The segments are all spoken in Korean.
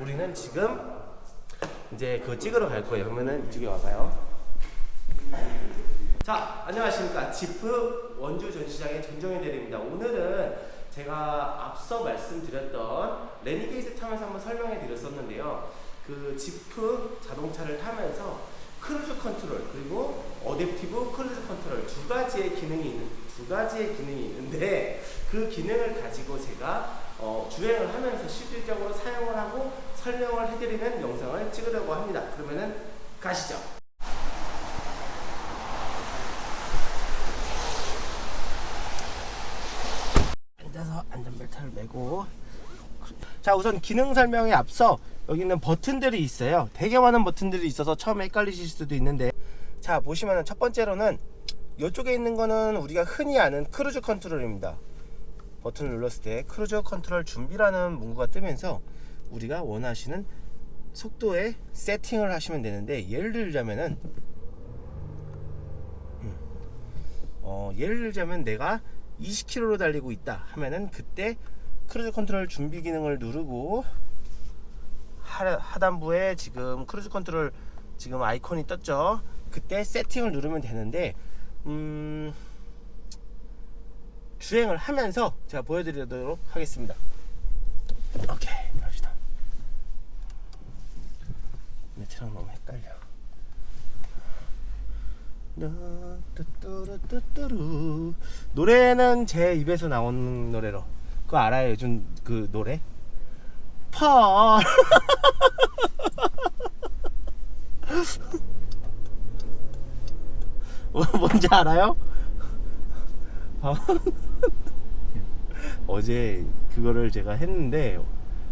우리는 지금 이제 그거 찍으러 갈 거예요. 그러면은 이쪽에 와봐요. 자, 안녕하십니까. 지프 원주 전시장의 전정현 대리입니다. 오늘은 제가 앞서 말씀드렸던 레니게이트 타면서 한번 설명해 드렸었는데요. 그 지프 자동차를 타면서 크루즈 컨트롤 그리고 어댑티브 크루즈 컨트롤 두 가지의 기능이 있는 두 가지의 기능이 있는데 그 기능을 가지고 제가 어, 주행을 하면서 실질적으로 사용을 하고 설명을 해드리는 영상을 찍으려고 합니다. 그러면은 가시죠. 앉아서 안전벨트를 매고 자 우선 기능 설명에 앞서 여기는 버튼들이 있어요 되게 많은 버튼들이 있어서 처음에 헷갈리실 수도 있는데 자 보시면은 첫 번째로는 이쪽에 있는 거는 우리가 흔히 아는 크루즈 컨트롤입니다 버튼을 눌렀을 때 크루즈 컨트롤 준비라는 문구가 뜨면서 우리가 원하시는 속도에 세팅을 하시면 되는데 예를 들자면은 음, 어, 예를 들자면 내가 20km로 달리고 있다 하면은 그때 크루즈 컨트롤 준비 기능을 누르고 하, 하단부에 지금 크루즈 컨트롤 지금 아이콘이 떴죠? 그때 세팅을 누르면 되는데 음, 주행을 하면서 제가 보여드리도록 하겠습니다 오케이 갑시다 매트랑 너무 헷갈려. 노래는 제 입에서 나오는 노래로 그거 알아요 요즘 그 노래? 펄 뭐, 뭔지 알아요? 어. 어제 그거를 제가 했는데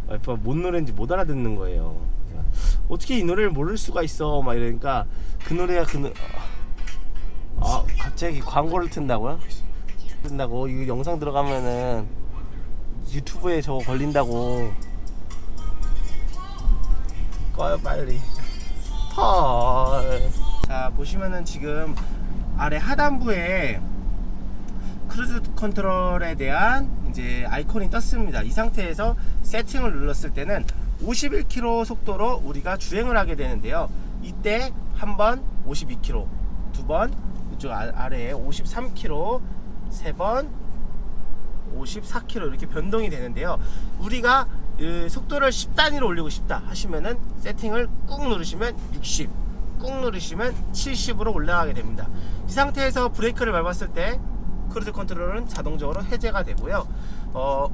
와이프가 뭔 노래인지 못 알아듣는 거예요 어떻게 이 노래를 모를 수가 있어 막 이러니까 그 노래가 그 노... 아 갑자기 광고를 튼다고요? 튼다고 이거 영상 들어가면은 유튜브에 저거 걸린다고 꺼요 빨리 펄. 자 보시면은 지금 아래 하단부에 크루즈 컨트롤에 대한 이제 아이콘이 떴습니다. 이 상태에서 세팅을 눌렀을 때는 51km 속도로 우리가 주행을 하게 되는데요. 이때 한 번 52km, 두 번 이쪽 아- 아래에 53km, 세 번 54km 이렇게 변동이 되는데요. 우리가 그 속도를 10단위로 올리고 싶다 하시면은 세팅을 꾹 누르시면 60, 꾹 누르시면 70으로 올라가게 됩니다. 이 상태에서 브레이크를 밟았을 때 크루즈 컨트롤은 자동적으로 해제가 되고요. 어,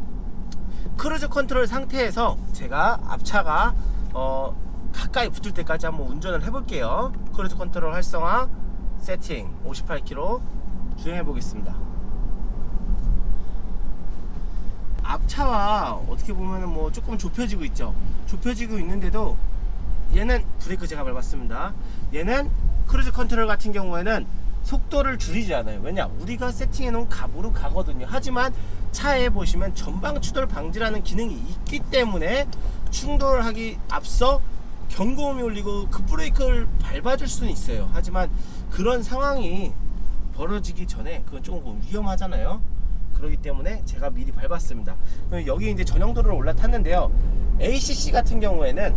크루즈 컨트롤 상태에서 제가 앞차가 어, 가까이 붙을 때까지 한번 운전을 해볼게요. 크루즈 컨트롤 활성화 세팅 58km 주행해 보겠습니다. 앞차와 어떻게 보면은 뭐 조금 좁혀지고 있죠. 좁혀지고 있는데도 얘는 브레이크 제가 밟았습니다. 얘는 크루즈 컨트롤 같은 경우에는 속도를 줄이지 않아요. 왜냐? 우리가 세팅해 놓은 값으로 가거든요. 하지만 차에 보시면 전방 추돌 방지라는 기능이 있기 때문에 충돌하기 앞서 경고음이 울리고 급브레이크를 밟아줄 수는 있어요. 하지만 그런 상황이 벌어지기 전에 그건 조금 위험하잖아요. 그렇기 때문에 제가 미리 밟았습니다. 여기 이제 전용도로를 올라탔는데요. ACC 같은 경우에는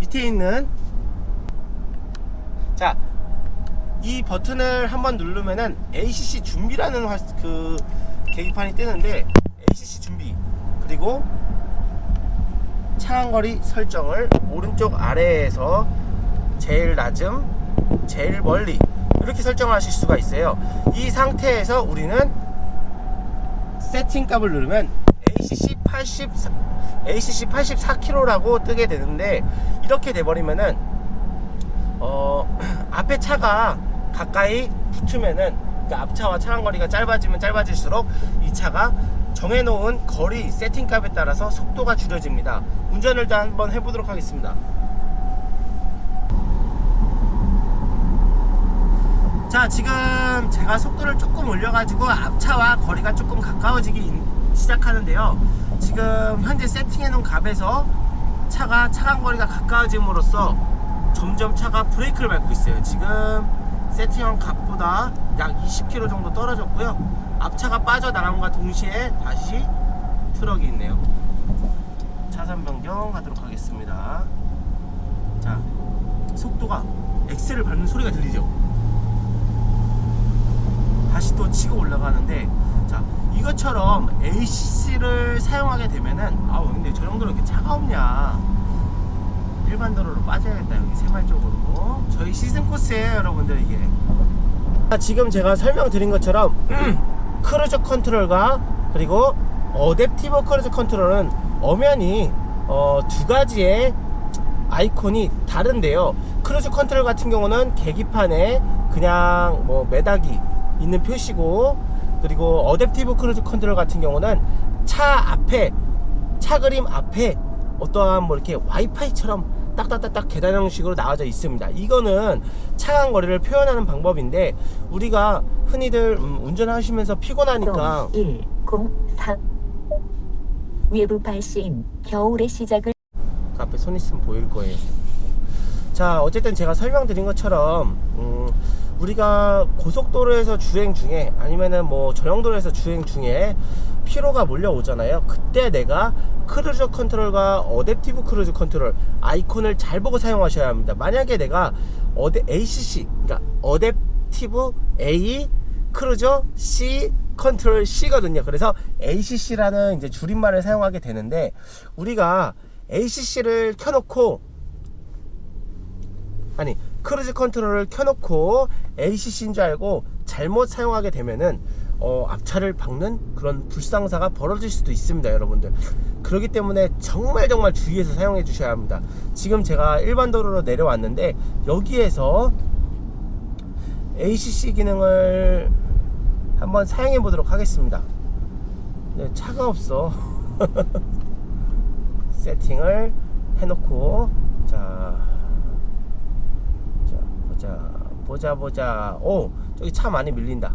밑에 있는 자, 이 버튼을 한번 누르면은 ACC 준비라는 화- 그 계기판이 뜨는데 ACC 준비 그리고 차간거리 설정을 오른쪽 아래에서 제일 낮음, 제일 멀리 이렇게 설정하실 수가 있어요. 이 상태에서 우리는 세팅 값을 누르면 ACC 80 ACC 84km라고 뜨게 되는데 이렇게 돼 버리면은 어 앞에 차가 가까이 붙으면은 그 앞차와 차간 거리가 짧아지면 짧아질수록 이 차가 정해놓은 거리 세팅 값에 따라서 속도가 줄여집니다. 운전을 다 한번 해보도록 하겠습니다. 자 지금 제가 속도를 조금 올려가지고 앞차와 거리가 조금 가까워지기 인- 시작하는데요 지금 현재 세팅해 놓은 값에서 차가 차간 거리가 가까워짐으로써 점점 차가 브레이크를 밟고 있어요 지금 세팅한 값보다 약 20km 정도 떨어졌고요 앞차가 빠져나감과 동시에 다시 트럭이 있네요 자 차선 변경 하도록 하겠습니다. 자, 속도가 엑셀을 밟는 소리가 들리죠? 다시 또 치고 올라가는데 자 이것처럼 ACC를 사용하게 되면은 아우 근데 저 정도로 이렇게 차가 없냐 일반 도로로 빠져야겠다 여기 새말 쪽으로 시즌 코스예요 여러분들 이게 자, 지금 제가 설명드린 것처럼 크루즈 컨트롤과 그리고 어댑티브 크루즈 컨트롤은 엄연히 어, 두 가지의 아이콘이 다른데요. 크루즈 컨트롤 같은 경우는 계기판에 그냥 뭐 매닥이 있는 표시고 그리고 어댑티브 크루즈 컨트롤 같은 경우는 차 앞에 차 그림 앞에 어떠한 뭐 이렇게 와이파이처럼 딱딱딱딱 계단 형식으로 나와져 있습니다. 이거는 차간 거리를 표현하는 방법인데 우리가 흔히들 음, 운전하시면서 피곤하니까 1, 0, 4 외부 발신 겨울의 시작을 그 앞에 손 있으면 보일 거예요. 자, 어쨌든 제가 설명드린 것처럼 음, 우리가 고속도로에서 주행 중에 아니면은 뭐 전용도로에서 주행 중에 피로가 몰려오잖아요. 그때 내가 크루즈 컨트롤과 어댑티브 크루즈 컨트롤 아이콘을 잘 보고 사용하셔야 합니다. 만약에 내가 어데 ACC 그러니까 어댑티브 A 크루저 C 컨트롤 C거든요. 그래서 ACC라는 이제 줄임말을 사용하게 되는데 우리가 ACC를 켜놓고 아니 크루즈 컨트롤을 켜놓고 ACC인 줄 알고 잘못 사용하게 되면은 어, 앞차를 박는 그런 불상사가 벌어질 수도 있습니다, 여러분들. 그렇기 때문에 정말 정말 주의해서 사용해 주셔야 합니다. 지금 제가 일반 도로로 내려왔는데 여기에서 ACC 기능을 한번 사용해 보도록 하겠습니다. 네, 차가 없어. 세팅을 해놓고 자, 자 보자 보자 보자 오 저기 차 많이 밀린다.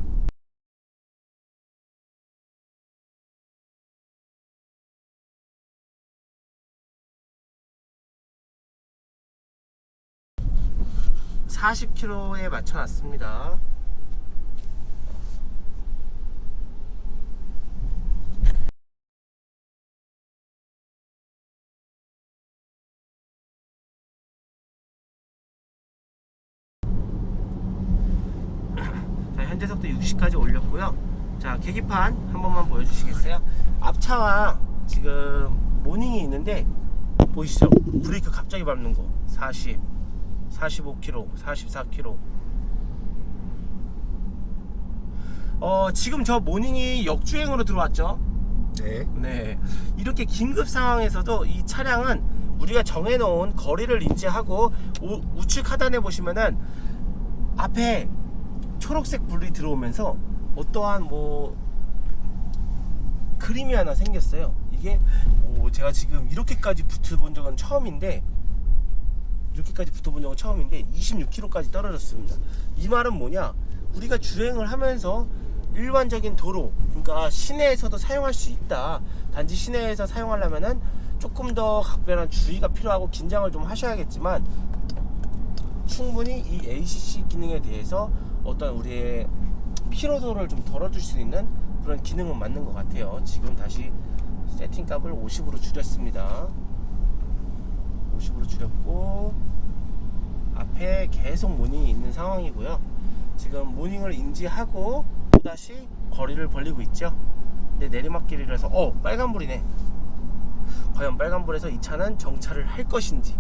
(40km에) 맞춰놨습니다. 자, 현재 속도 60까지 올렸고요. 자, 계기판 한 번만 보여주시겠어요? 앞차와 지금 모닝이 있는데 보이시죠? 브레이크 갑자기 밟는 거. 40, 45km, 44km. 어, 지금 저 모닝이 역주행으로 들어왔죠? 네. 네. 이렇게 긴급 상황에서도 이 차량은 우리가 정해놓은 거리를 인지하고 우, 우측 하단에 보시면은 앞에 초록색 불이 들어오면서 어떠한 뭐 그림이 하나 생겼어요. 이게 오, 제가 지금 이렇게까지 붙어본 적은 처음인데 이렇게까지 붙어본 적은 처음인데 26km까지 떨어졌습니다. 이 말은 뭐냐? 우리가 주행을 하면서 일반적인 도로, 그러니까 시내에서도 사용할 수 있다. 단지 시내에서 사용하려면은 조금 더 각별한 주의가 필요하고 긴장을 좀 하셔야겠지만 충분히 이 ACC 기능에 대해서 어떤 우리의 피로도를 좀 덜어줄 수 있는 그런 기능은 맞는 것 같아요. 지금 다시 세팅 값을 50으로 줄였습니다. 50으로 줄였고 앞에 계속 모닝이 있는 상황이고요. 지금 모닝을 인지하고 또다시 거리를 벌리고 있죠. 근데 내리막길이라서 어 빨간불이네. 과연 빨간불에서 이 차는 정차를 할 것인지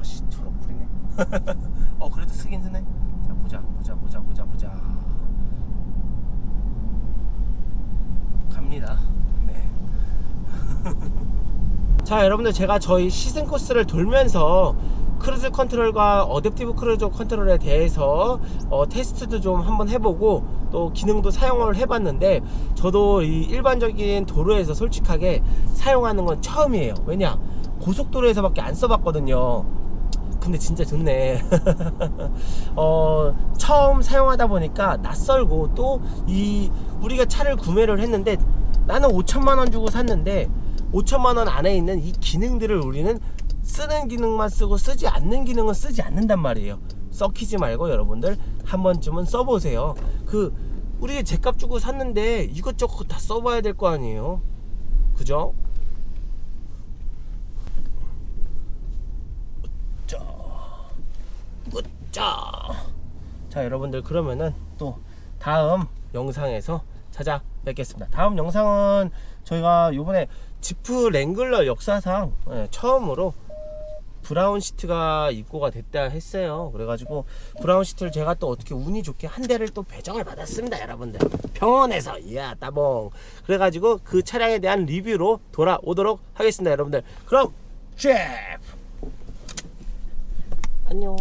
아씨 초록불이네 어 그래도 쓰긴 쓰네. 자 보자 보자 보자 보자 보자. 갑니다. 네. 자 여러분들 제가 저희 시즌 코스를 돌면서 크루즈 컨트롤과 어댑티브 크루즈 컨트롤에 대해서 어, 테스트도 좀 한번 해보고 또 기능도 사용을 해봤는데 저도 이 일반적인 도로에서 솔직하게 사용하는 건 처음이에요. 왜냐? 고속도로에서밖에 안 써봤거든요 근데 진짜 좋네. 어, 처음 사용하다 보니까 낯설고 또 이 우리가 차를 구매를 했는데 나는 5천만 원 주고 샀는데 5천만 원 안에 있는 이 기능들을 우리는 쓰는 기능만 쓰고 쓰지 않는 기능은 쓰지 않는단 말이에요. 썩히지 말고 여러분들 한 번쯤은 써보세요. 그 우리 제값 주고 샀는데 이것저것 다 써봐야 될 거 아니에요 그죠? 자, 으짜. 자 여러분들 그러면은 또 다음 영상에서 찾아뵙겠습니다. 다음 영상은 저희가 요번에 지프 랭글러 역사상 예, 처음으로 브라운 시트가 입고가 됐다 했어요. 그래가지고 브라운 시트를 제가 또 어떻게 운이 좋게 한 대를 또 배정을 받았습니다 여러분들. 병원에서 이야 따봉. 그래가지고 그 차량에 대한 리뷰로 돌아오도록 하겠습니다 여러분들. 그럼 쉐프! 안녕